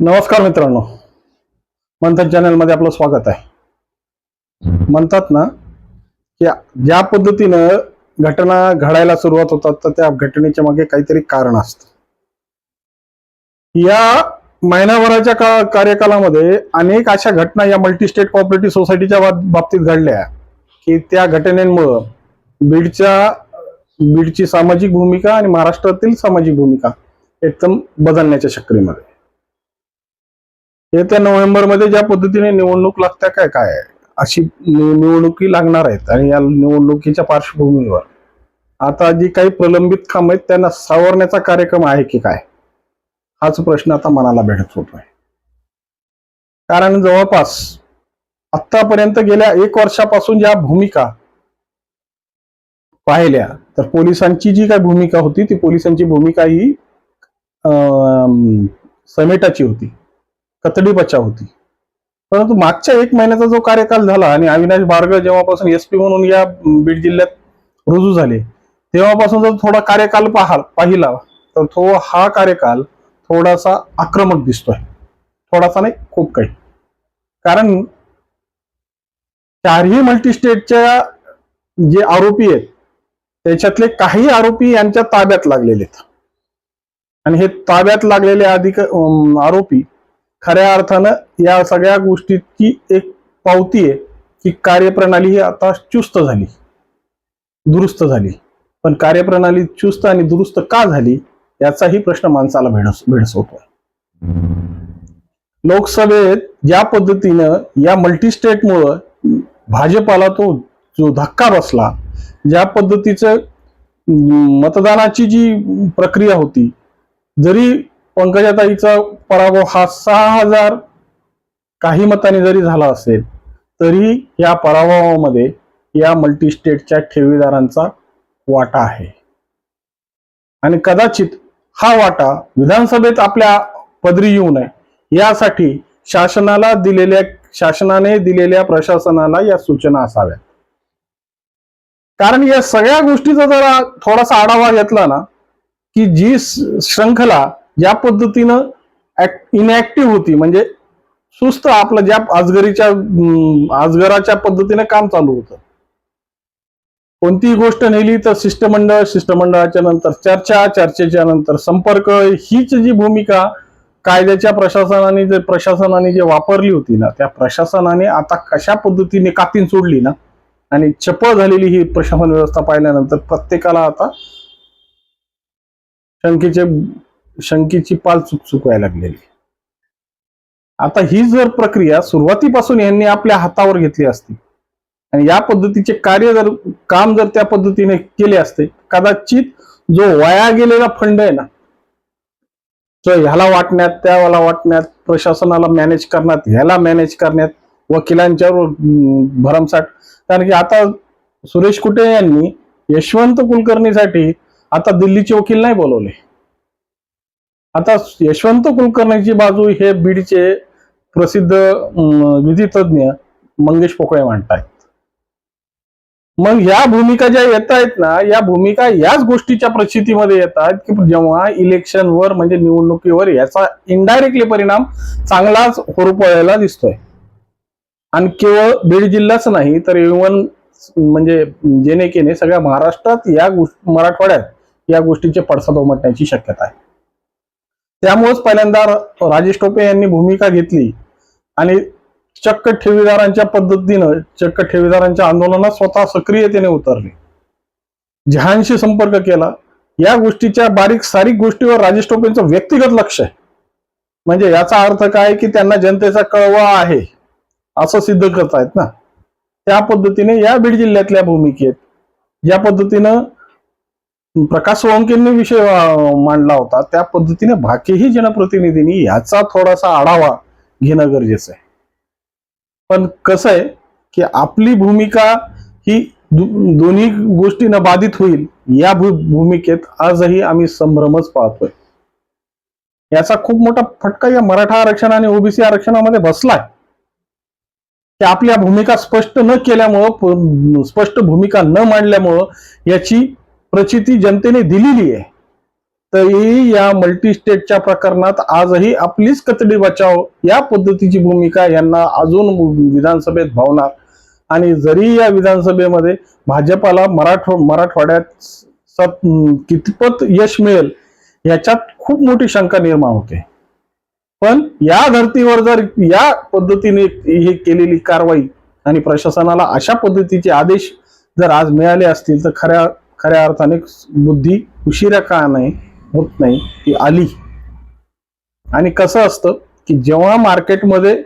नमस्कार मित्रांनो. मंथन चॅनलमध्ये आपलं स्वागत आहे. म्हणतात ना की ज्या पद्धतीनं घटना घडायला सुरुवात होतात तर त्या घटनेच्या मागे काहीतरी कारण असतं. या महिनाभराच्या का कार्यकालामध्ये अनेक अशा घटना या मल्टी स्टेट कॉपरेटिव्ह सोसायटीच्या बाबतीत घडल्या की त्या घटनेमुळं बीडच्या बीडची सामाजिक भूमिका आणि महाराष्ट्रातील सामाजिक भूमिका एकदम बदलण्याच्या चक्रीमध्ये येत्या नोव्हेंबरमध्ये ज्या पद्धतीने निवडणूक लागत्या काय काय अशी निवडणुकी लागणार आहेत आणि या निवडणुकीच्या पार्श्वभूमीवर. आता जी काही प्रलंबित काम आहेत त्यांना सावरण्याचा कार्यक्रम आहे की काय? हाच प्रश्न आता मनाला भेटत होतोय. कारण जवळपास आतापर्यंत गेल्या एक वर्षापासून ज्या भूमिका पाहिल्या तर पोलिसांची जी काय भूमिका होती ती पोलिसांची भूमिका ही अं, समेटाची होती. कतडी बचाव होती. परंतु मागच्या एक महिन्याचा जो कार्यकाल झाला आणि अविनाश बारगळ जेव्हापासून एस पी म्हणून या बीड जिल्ह्यात रुजू झाले तेव्हापासून जर थोडा कार्यकाल पाहा पाहिला तर तो हा कार्यकाल थोडासा आक्रमक दिसतोय. थोडासा नाही खूप काही. कारण चारही मल्टीस्टेटच्या जे आरोपी आहेत त्याच्यातले काही आरोपी यांच्या ताब्यात लागलेले आहेत. आणि हे ताब्यात लागलेले अधिक आरोपी खऱ्या अर्थानं या सगळ्या गोष्टीची एक पावती आहे की कार्यप्रणाली ही आता चुस्त झाली. दुरुस्त झाली. पण कार्यप्रणाली चुस्त आणि दुरुस्त का झाली याचाही प्रश्न माणसाला भेडस भेडसवतो लोकसभेत ज्या पद्धतीनं या मल्टीस्टेटमुळं भाजपाला तो जो धक्का बसला ज्या पद्धतीचं मतदानाची जी प्रक्रिया होती जरी पंकजाताईचा पराभव हा सहा हजार काही मतांनी जरी झाला असेल तरी या पराभवामध्ये या मल्टीस्टेटच्या ठेवीदारांचा वाटा आहे. आणि कदाचित हा वाटा विधानसभेत आपल्या पदरी येऊ नये यासाठी शासनाला दिलेल्या शासनाने दिलेल्या प्रशासनाला या सूचना असाव्यात. कारण या सगळ्या गोष्टीचा जरा थोडासा आढावा घेतला ना की जी श्रृंखला श्रंखला ज्या पद्धतीनं इनॅक्टिव्ह होती म्हणजे सुस्त आपलं ज्या आजगरीच्या अजगराच्या आजगराच्या पद्धतीने काम चालू होतं. कोणतीही गोष्ट नेली तर शिष्टमंडळ शिष्टमंडळाच्या नंतर चर्चा चर्चेच्या नंतर संपर्क हीच जी भूमिका कायद्याच्या प्रशासनाने जे प्रशासनाने जे वापरली होती ना त्या प्रशासनाने आता कशा पद्धतीने कातीन सोडली ना आणि चपळ झालेली ही प्रशासन व्यवस्था पाहिल्यानंतर प्रत्येकाला आता शंकेचे शंकेची पाल चुकचुक व्हायला लागलेली. आता ही जर प्रक्रिया सुरुवातीपासून यांनी आपल्या हातावर घेतली असती आणि या पद्धतीचे कार्य जर काम जर त्या पद्धतीने केले असते कदाचित जो वाया गेलेला फंड आहे ना तो ह्याला वाटण्यात त्याला वाटण्यात प्रशासनाला मॅनेज करण्यात ह्याला मॅनेज करण्यात वकिलांच्यावर भरमसाठ. कारण की आता सुरेश कुटे यांनी यशवंत कुलकर्णीसाठी आता दिल्लीचे वकील नाही बोलवले. आता यशवंत कुलकर्णीची बाजू हे बीडचे प्रसिद्ध विधितज्ञ मंगेश पोकळे मांडतायत मग ह्या भूमिका ज्या येत आहेत ना या भूमिका याच गोष्टीच्या प्रचितीमध्ये येतात की जेव्हा इलेक्शनवर म्हणजे निवडणुकीवर याचा इनडायरेक्टली परिणाम चांगलाच होरपळायला दिसतोय. आणि केवळ बीड जिल्हाच नाही तर इव्हन म्हणजे जेणे केने सगळ्या महाराष्ट्रात या गोष्ट मराठवाड्यात या गोष्टीचे पडसाद उमटण्याची शक्यता आहे. त्यामुळेच पहिल्यांदा राजेश टोपे यांनी भूमिका घेतली. आणि चक्क ठेवीदारांच्या पद्धतीनं चक्क ठेवीदारांच्या आंदोलनात स्वतः सक्रियतेने उतरले. जहानशी संपर्क केला या गोष्टीच्या बारीक सारीक गोष्टीवर राजेश टोपेंचं व्यक्तिगत लक्ष आहे. म्हणजे याचा अर्थ काय की त्यांना जनतेचा कळवा आहे असं सिद्ध करतायत ना. त्या पद्धतीने या बीड जिल्ह्यातल्या भूमिकेत ज्या पद्धतीनं प्रकाश सोळंकेंनी विषय मांडला होता. त्या पद्धतीने बाकीही जनप्रतिनिधींनी याचा थोडासा आढावा घेणं गरजेचं आहे. पण कसं आहे की आपली भूमिका ही दोन्ही गोष्टीनं बाधित होईल या भू- भूमिकेत आजही आम्ही संभ्रमच पाहतोय. याचा खूप मोठा फटका या मराठा आरक्षण आणि ओबीसी आरक्षणामध्ये बसलाय. की आपल्या भूमिका स्पष्ट न केल्यामुळं स्पष्ट भूमिका न मांडल्यामुळं याची प्रचिती जनतेने दिलेली आहे. तरी या मल्टीस्टेटच्या प्रकरणात आजही आपलीच कचडी बचाव या पद्धतीची भूमिका यांना अजून विधानसभेत भावणार. आणि जरी या विधानसभेमध्ये भाजपाला मराठ मराठवाड्यात सत कितपत यश मिळेल याच्यात खूप मोठी शंका निर्माण होते. पण या धर्तीवर जर या पद्धतीने हे केलेली कारवाई आणि प्रशासनाला अशा पद्धतीचे आदेश जर आज मिळाले असतील तर खऱ्या खऱ्या अर्थाने बुद्धी उशिरा का नाही होत नाही ती आली. आणि कसं असतं की जेव्हा मार्केटमध्ये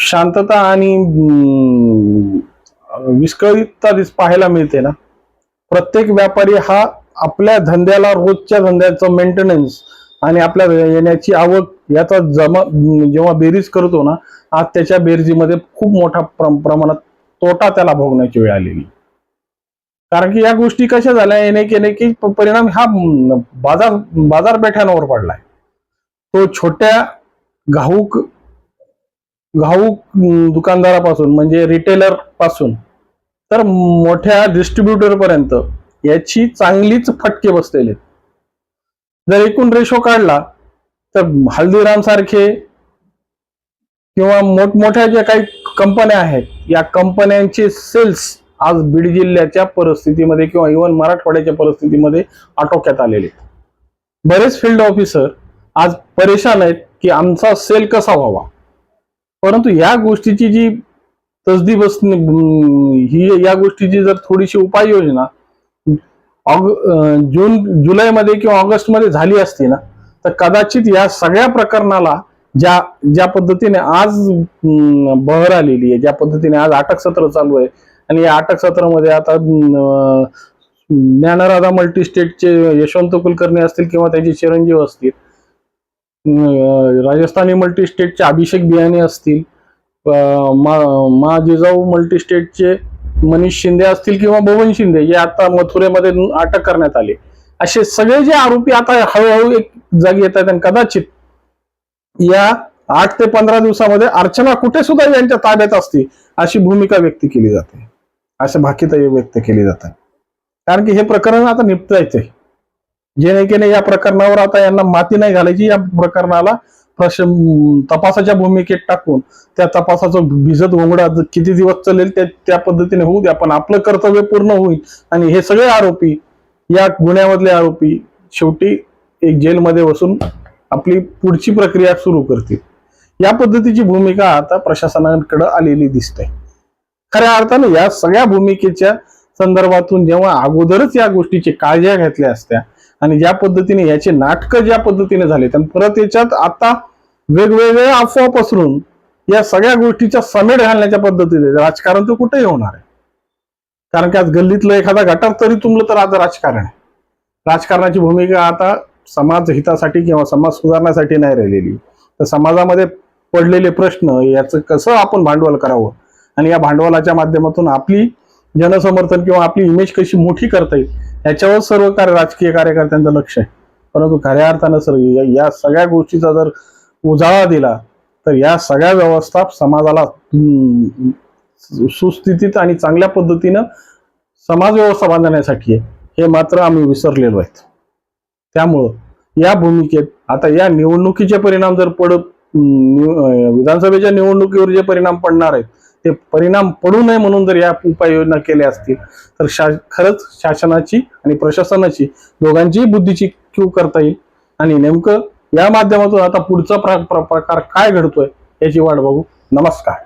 शांतता आणि विस्कळीतता दिस पाहायला मिळते ना प्रत्येक व्यापारी हा आपल्या धंद्याला रोजच्या धंद्याचं मेंटेनन्स आणि आपल्या येण्याची आवक याचा जमा जेव्हा बेरीज करतो ना आज त्याच्या बेरजीमध्ये खूप मोठा प्रमाणात तोटा त्याला भोगण्याची वेळ आलेली. कारण की या गोष्टी कशा झाल्या येणे केने की परिणाम हा बाजार बाजारपेठांवर पडलाय. तो छोट्या घाऊक घाऊक दुकानदारापासून म्हणजे रिटेलरपासून तर मोठ्या डिस्ट्रीब्युटर पर्यंत याची चांगलीच फटके बसलेले जर एकूण रेशो काढला तर हल्दीराम सारखे किंवा मोठमोठ्या ज्या काही कंपन्या आहेत या कंपन्यांचे सेल्स आज बीड जिल्ह्याच्या परिस्थितीमध्ये किंवा इव्हन मराठवाड्याच्या परिस्थितीमध्ये आटोक्यात आलेले आहेत. बरेच फील्ड ऑफिसर आज परेशान आहेत की आमचा सेल कसा व्हावा परंतु या गोष्टीची जी तसदी बस ही या गोष्टीची जर थोडीशी उपाययोजना ऑग जून जुलैमध्ये किंवा ऑगस्टमध्ये झाली असती ना तर कदाचित या सगळ्या प्रकरणाला ज्या ज्या पद्धतीने आज बहर आलेली आहे ज्या पद्धतीने आज अटक सत्र चालू आहे आणि या अटक सत्रामध्ये आता अं, ज्ञानराधा मल्टीस्टेटचे यशवंत कुलकर्णी असतील किंवा त्याचे चिरंजीव असतील अं, राजस्थानी मल्टीस्टेटचे अभिषेक बियाणे असतील मा मा जिजाऊ मल्टीस्टेटचे मनीष शिंदे असतील किंवा भुवन शिंदे जे आता मथुरेमध्ये अटक करण्यात आले. असे सगळे जे आरोपी आता हळूहळू एक जागी येत आहेत आणि कदाचित या आठ ते पंधरा दिवसामध्ये अर्चना कुठे सुद्धा यांच्या ताब्यात असते अशी भूमिका व्यक्त केली जाते. अशा भाकीतही व्यक्त केली जातात. कारण की हे प्रकरण आता निपटायचंय. जेणेकेने या प्रकरणावर आता यांना माती नाही घालायची या प्रकरणाला प्रश तपासाच्या भूमिकेत टाकून त्या तपासाचं भिजत घोंगडा किती दिवस चालेल त्या त्या पद्धतीने होऊ द्या पण आपलं कर्तव्य पूर्ण होईल. आणि हे सगळे आरोपी या गुन्ह्यामधले आरोपी शेवटी एक जेलमध्ये बसून आपली पुढची प्रक्रिया सुरू करतील. या पद्धतीची भूमिका आता प्रशासनाकडे आलेली दिसते. खऱ्या अर्थानं या सगळ्या भूमिकेच्या संदर्भातून जेव्हा अगोदरच या गोष्टीची काळजी घेतल्या असत्या आणि ज्या पद्धतीने याचे नाटकं ज्या पद्धतीने झाले आणि परत याच्यात आता वेगवेगळ्या अफवा पसरून या सगळ्या गोष्टीच्या समेट घालण्याच्या पद्धतीने राजकारण तर कुठेही होणार आहे. कारण की आज गल्लीतलं एखादा गटार तरी तुमलं तर आज राजकारण आहे. राजकारणाची भूमिका आता समाज हितासाठी किंवा समाज सुधारण्यासाठी नाही राहिलेली. तर समाजामध्ये पडलेले प्रश्न याचं कसं आपण भांडवल करावं? आणि या भांडवलाच्या माध्यमातून आपली जनसमर्थन किंवा आपली इमेज कशी मोठी करता येईल याच्यावर सर्व कार्य राजकीय कार्यकर्त्यांचं लक्ष आहे. परंतु खऱ्या अर्थानं सर या सगळ्या गोष्टीचा जर उजाळा दिला तर या सगळ्या व्यवस्था समाजाला सुस्थितीत आणि चांगल्या पद्धतीनं समाज व्यवस्था बांधण्यासाठी आहे. हे मात्र आम्ही विसरलेलो आहेत. त्यामुळं या भूमिकेत आता या निवडणुकीचे परिणाम जर पडत विधानसभेच्या निवडणुकीवर जे परिणाम पडणार आहेत ते परिणाम पडू नये म्हणून जर या उपाययोजना केल्या असतील तर शा खरंच शासनाची आणि प्रशासनाची दोघांचीही बुद्धीची क्यू करता येईल. आणि नेमकं या माध्यमातून आता पुढचा प्र- प्रकार काय घडतोय याची वाट बघू. नमस्कार.